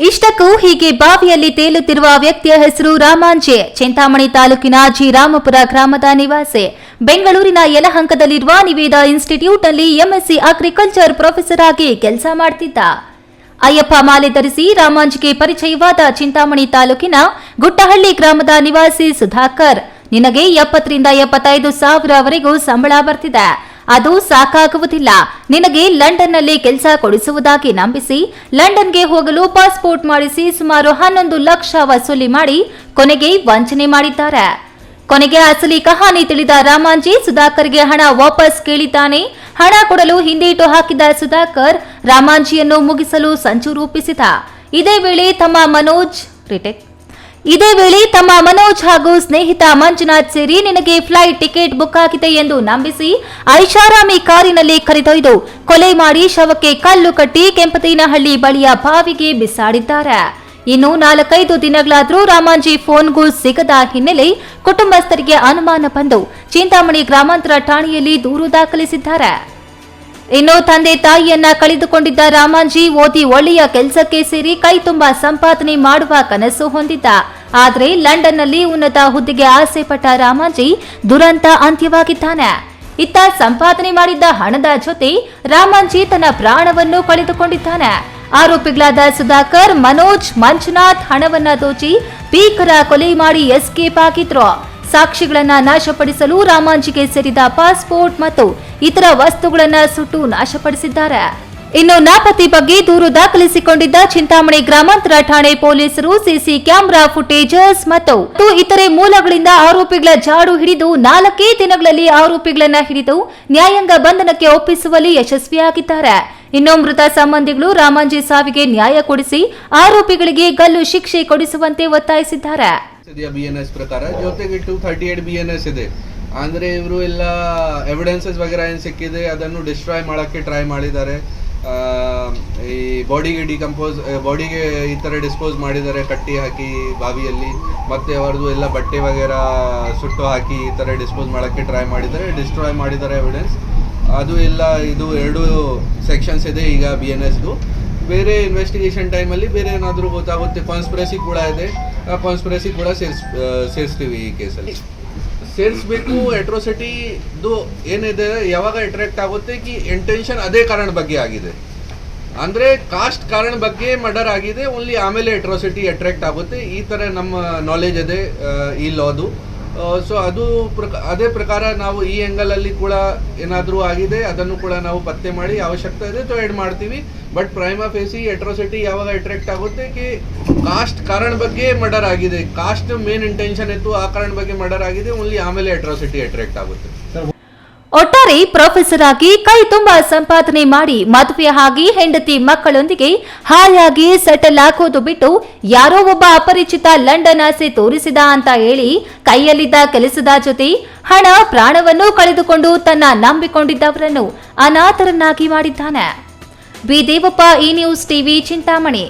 ನಿಜಕ್ಕೂ ಹೀಗೆ ಬಾವಿಯಲ್ಲಿ ತೇಲುತ್ತಿರುವ ವ್ಯಕ್ತಿಯ ಹೆಸರು ರಾಮಾಂಜೆ. ಚಿಂತಾಮಣಿ ತಾಲೂಕಿನ ಜಿ ರಾಮಪುರ ಗ್ರಾಮದ ನಿವಾಸಿ. ಬೆಂಗಳೂರಿನ ಯಲಹಂಕದಲ್ಲಿರುವ ನಿವೇದ ಇನ್ಸ್ಟಿಟ್ಯೂಟ್ನಲ್ಲಿ ಎಂಎಸ್ಸಿ ಅಗ್ರಿಕಲ್ಚರ್ ಪ್ರೊಫೆಸರ್ ಆಗಿ ಕೆಲಸ ಮಾಡುತ್ತಿದ್ದ ಅಯ್ಯಪ್ಪ ಮಾಲೆ ಧರಿಸಿ ರಾಮಾಂಜಿಗೆ ಪರಿಚಯವಾದ ಚಿಂತಾಮಣಿ ತಾಲೂಕಿನ ಗುಟ್ಟಹಳ್ಳಿ ಗ್ರಾಮದ ನಿವಾಸಿ ಸುಧಾಕರ್. ನಿನಗೆ ಎಪ್ಪತ್ತರಿಂದ ಎಪ್ಪತ್ತೈದು ಸಾವಿರವರೆಗೂ ಸಂಬಳ ಬರ್ತಿದೆ. ಅದು ಸಾಕಾಗುವುದಿಲ್ಲ. ನಿನಗೆ ಲಂಡನ್ನಲ್ಲಿ ಕೆಲಸ ಕೊಡಿಸುವುದಾಗಿ ನಂಬಿಸಿ, ಲಂಡನ್ಗೆ ಹೋಗಲು ಪಾಸ್ಪೋರ್ಟ್ ಮಾಡಿಸಿ ಸುಮಾರು ಹನ್ನೊಂದು ಲಕ್ಷ ವಸೂಲಿ ಮಾಡಿ ಕೊನೆಗೆ ವಂಚನೆ ಮಾಡಿದ್ದಾರೆ. ಕೊನೆಗೆ ಅಸಲಿ ಕಹಾನಿ ತಿಳಿದ ರಾಮಾಂಜಿ ಸುಧಾಕರ್ಗೆ ಹಣ ವಾಪಸ್ ಕೇಳಿದ್ದಾನೆ. ಹಣ ಕೊಡಲು ಹಿಂದೇಟು ಹಾಕಿದ ಸುಧಾಕರ್ ರಾಮಾಂಜಿಯನ್ನು ಮುಗಿಸಲು ಸಂಚು ರೂಪಿಸಿದ. ಇದೇ ವೇಳೆ ತಮ್ಮ ಮನೋಜ್, ರಿಟೆಕ್ ಇದೇ ವೇಳೆ ತಮ್ಮ ಮನೋಜ್ ಹಾಗೂ ಸ್ನೇಹಿತ ಮಂಜುನಾಥ್ ಸೇರಿ ನಿನಗೆ ಫ್ಲೈಟ್ ಟಿಕೆಟ್ ಬುಕ್ ಆಗಿದೆ ಎಂದು ನಂಬಿಸಿ ಐಷಾರಾಮಿ ಕಾರಿನಲ್ಲಿ ಕರೆದೊಯ್ದು ಕೊಲೆ ಮಾಡಿ ಶವಕ್ಕೆ ಕಲ್ಲು ಕಟ್ಟಿ ಕೆಂಪತೇನಹಳ್ಳಿ ಬಳಿಯ ಬಾವಿಗೆ ಬಿಸಾಡಿದ್ದಾರೆ. ಇನ್ನು ನಾಲ್ಕೈದು ದಿನಗಳಾದರೂ ರಾಮಾಂಜಿ ಫೋನ್ಗೂ ಸಿಗದ ಹಿನ್ನೆಲೆ ಕುಟುಂಬಸ್ಥರಿಗೆ ಅನುಮಾನ ಬಂದು ಚಿಂತಾಮಣಿ ಗ್ರಾಮಾಂತರ ಠಾಣೆಯಲ್ಲಿ ದೂರು ದಾಖಲಿಸಿದ್ದಾರೆ. ಇನ್ನು ತಂದೆ ತಾಯಿಯನ್ನ ಕಳೆದುಕೊಂಡಿದ್ದ ರಾಮಾಂಜಿ ಓದಿ ಒಳ್ಳೆಯ ಕೆಲಸಕ್ಕೆ ಸೇರಿ ಕೈ ತುಂಬಾ ಸಂಪಾದನೆ ಮಾಡುವ ಕನಸು ಹೊಂದಿದ್ದ. ಆದರೆ ಲಂಡನ್ನಲ್ಲಿ ಉನ್ನತ ಹುದ್ದೆಗೆ ಆಸೆ ಪಟ್ಟ ರಾಮಾಂಜಿ ದುರಂತ ಅಂತ್ಯವಾಗಿದ್ದಾನೆ. ಇತ್ತ ಸಂಪಾದನೆ ಮಾಡಿದ್ದ ಹಣದ ಜೊತೆ ರಾಮಾಂಜಿ ತನ್ನ ಪ್ರಾಣವನ್ನು ಕಳೆದುಕೊಂಡಿದ್ದಾನೆ. ಆರೋಪಿಗಳಾದ ಸುಧಾಕರ್, ಮನೋಜ್, ಮಂಜುನಾಥ್ ಹಣವನ್ನ ದೋಚಿ ಭೀಕರ ಕೊಲೆ ಮಾಡಿ ಎಸ್ಕೇಪ್ ಆಗಿದ್ರು. ಸಾಕ್ಷಿಗಳನ್ನ ನಾಶಪಡಿಸಲು ರಾಮಾಂಜಿಗೆ ಸೇರಿದ ಪಾಸ್ಪೋರ್ಟ್ ಮತ್ತು ಇತರ ವಸ್ತುಗಳನ್ನ ಸುಟ್ಟು ನಾಶಪಡಿಸಿದ್ದಾರೆ. ಇನ್ನು ನಾಪತ್ತೆ ಬಗ್ಗೆ ದೂರು ದಾಖಲಿಸಿಕೊಂಡಿದ್ದ ಚಿಂತಾಮಣಿ ಗ್ರಾಮಾಂತರ ಠಾಣೆ ಪೊಲೀಸರು ಸಿಸಿ ಕ್ಯಾಮೆರಾ ಫುಟೇಜಸ್ ಮತ್ತು ಇತರೆ ಮೂಲಗಳಿಂದ ಆರೋಪಿಗಳ ಜಾಡು ಹಿಡಿದು ನಾಲ್ಕೇ ದಿನಗಳಲ್ಲಿ ಆರೋಪಿಗಳನ್ನ ಹಿಡಿದು ನ್ಯಾಯಾಂಗ ಬಂಧನಕ್ಕೆ ಒಪ್ಪಿಸುವಲ್ಲಿ ಯಶಸ್ವಿಯಾಗಿದ್ದಾರೆ. ಇನ್ನು ಮೃತ ಸಂಬಂಧಿಗಳು ರಾಮಾಂಜಿ ಸಾವಿಗೆ ನ್ಯಾಯ ಕೊಡಿಸಿ ಆರೋಪಿಗಳಿಗೆ ಗಲ್ಲು ಶಿಕ್ಷೆ ಕೊಡಿಸುವಂತೆ ಒತ್ತಾಯಿಸಿದ್ದಾರೆ. ಅಂದ್ರೆ ಬಿ ಎಸ್ ಪ್ರಕಾರ ಜೊತೆಗೆ two thirty eight B N ಇದೆ. ಅಂದರೆ ಇವರು ಎಲ್ಲ ಎವಿಡೆನ್ಸಸ್ ವಗೇರ ಏನು ಸಿಕ್ಕಿದೆ ಅದನ್ನು ಡಿಸ್ಟ್ರಾಯ್ ಮಾಡೋಕ್ಕೆ ಟ್ರೈ ಮಾಡಿದ್ದಾರೆ. ಈ ಬಾಡಿಗೆ ಡಿಕಂಪೋಸ್ ಬಾಡಿಗೆ ಈ ಥರ ಡಿಸ್ಪೋಸ್ ಮಾಡಿದ್ದಾರೆ ಕಟ್ಟಿ ಹಾಕಿ ಬಾವಿಯಲ್ಲಿ, ಮತ್ತು ಅವ್ರದ್ದು ಎಲ್ಲ ಬಟ್ಟೆ ವಗೇರ ಸುಟ್ಟು ಹಾಕಿ ಈ ಥರ ಡಿಸ್ಪೋಸ್ ಮಾಡೋಕ್ಕೆ ಟ್ರೈ ಮಾಡಿದ್ದಾರೆ ಡಿಸ್ಟ್ರಾಯ್ ಮಾಡಿದ್ದಾರೆ ಎವಿಡೆನ್ಸ್ ಅದು ಎಲ್ಲ ಇದು ಎರಡು ಸೆಕ್ಷನ್ಸ್ ಇದೆ ಈಗ ಬಿ ಎನ್ ಎಸ್ದು ಬೇರೆ ಇನ್ವೆಸ್ಟಿಗೇಷನ್ ಟೈಮಲ್ಲಿ ಬೇರೆ ಏನಾದರೂ ಗೊತ್ತಾಗುತ್ತೆ. ಕಾನ್ಸ್ಪಿರಸಿ ಕೂಡ ಇದೆ. ಆ ಕಾನ್ಸ್ಪಿರಸಿ ಕೂಡ ಸೇರಿಸ್ ಸೇರಿಸ್ತೀವಿ ಈ ಕೇಸಲ್ಲಿ ಸೇರಿಸ್ಬೇಕು ಅಟ್ರೋಸಿಟಿದು ಏನಿದೆ, ಯಾವಾಗ ಅಟ್ರಾಕ್ಟ್ ಆಗುತ್ತೆ ಕಿ ಇಂಟೆನ್ಷನ್ ಅದೇ ಕಾರಣ ಬಗ್ಗೆ ಆಗಿದೆ. ಅಂದರೆ ಕಾಸ್ಟ್ ಕಾರಣ ಬಗ್ಗೆ ಮರ್ಡರ್ ಆಗಿದೆ ಓನ್ಲಿ ಆಮೇಲೆ ಎಟ್ರೋಸಿಟಿ ಅಟ್ರಾಕ್ಟ್ ಆಗುತ್ತೆ. ಈ ಥರ ನಮ್ಮ ನಾಲೆಜ್ ಇದೆ ಈ ಲಾದು ಸೊ ಅದು ಅದೇ ಪ್ರಕಾರ ನಾವು ಈ ಆ್ಯಂಗಲಲ್ಲಿ ಕೂಡ ಏನಾದರೂ ಆಗಿದೆ, ಅದನ್ನು ಕೂಡ ನಾವು ಪತ್ತೆ ಮಾಡಿ ಅವಶ್ಯಕತೆ ಇದೆ ಸೊ ಆ್ಯಡ್ ಮಾಡ್ತೀವಿ. ಬಟ್ ಪ್ರೈಮಾ ಫೇಸಿ ಎಟ್ರೋಸಿಟಿ ಯಾವಾಗ ಅಟ್ರಾಕ್ಟ್ ಆಗುತ್ತೆ ಕಿ ಕಾಸ್ಟ್ ಕಾರಣ ಬಗ್ಗೆ ಮರ್ಡರ್ ಆಗಿದೆ. ಕಾಸ್ಟ್ ಮೇನ್ ಇಂಟೆನ್ಷನ್ ಇತ್ತು ಆ ಕಾರಣ ಬಗ್ಗೆ ಮರ್ಡರ್ ಆಗಿದೆ ಓನ್ಲಿ ಆಮೇಲೆ ಎಟ್ರೋಸಿಟಿ ಅಟ್ರಾಕ್ಟ್ ಆಗುತ್ತೆ. ಒಟ್ಟಾರೆ ಪ್ರೊಫೆಸರ್ ಆಗಿ ಕೈ ತುಂಬಾ ಸಂಪಾದನೆ ಮಾಡಿ ಮದುವೆ ಆಗಿ ಹೆಂಡತಿ ಮಕ್ಕಳೊಂದಿಗೆ ಹಾಯಾಗಿ ಸೆಟಲ್ ಹಾಕೋದು ಬಿಟ್ಟು ಯಾರೋ ಒಬ್ಬ ಅಪರಿಚಿತ ಲಂಡನ್ ಆಸೆ ತೋರಿಸಿದ ಅಂತ ಹೇಳಿ ಕೈಯಲ್ಲಿದ್ದ ಕೆಲಸದ ಜೊತೆ ಹಣ, ಪ್ರಾಣವನ್ನು ಕಳೆದುಕೊಂಡು ತನ್ನ ನಂಬಿಕೊಂಡಿದ್ದವರನ್ನು ಅನಾಥರನ್ನಾಗಿ ಮಾಡಿದ್ದಾನೆ. ಬಿ ದೇವಪ್ಪ ಈ ನ್ಯೂಸ್ ಟಿವಿ, ಚಿಂತಾಮಣಿ.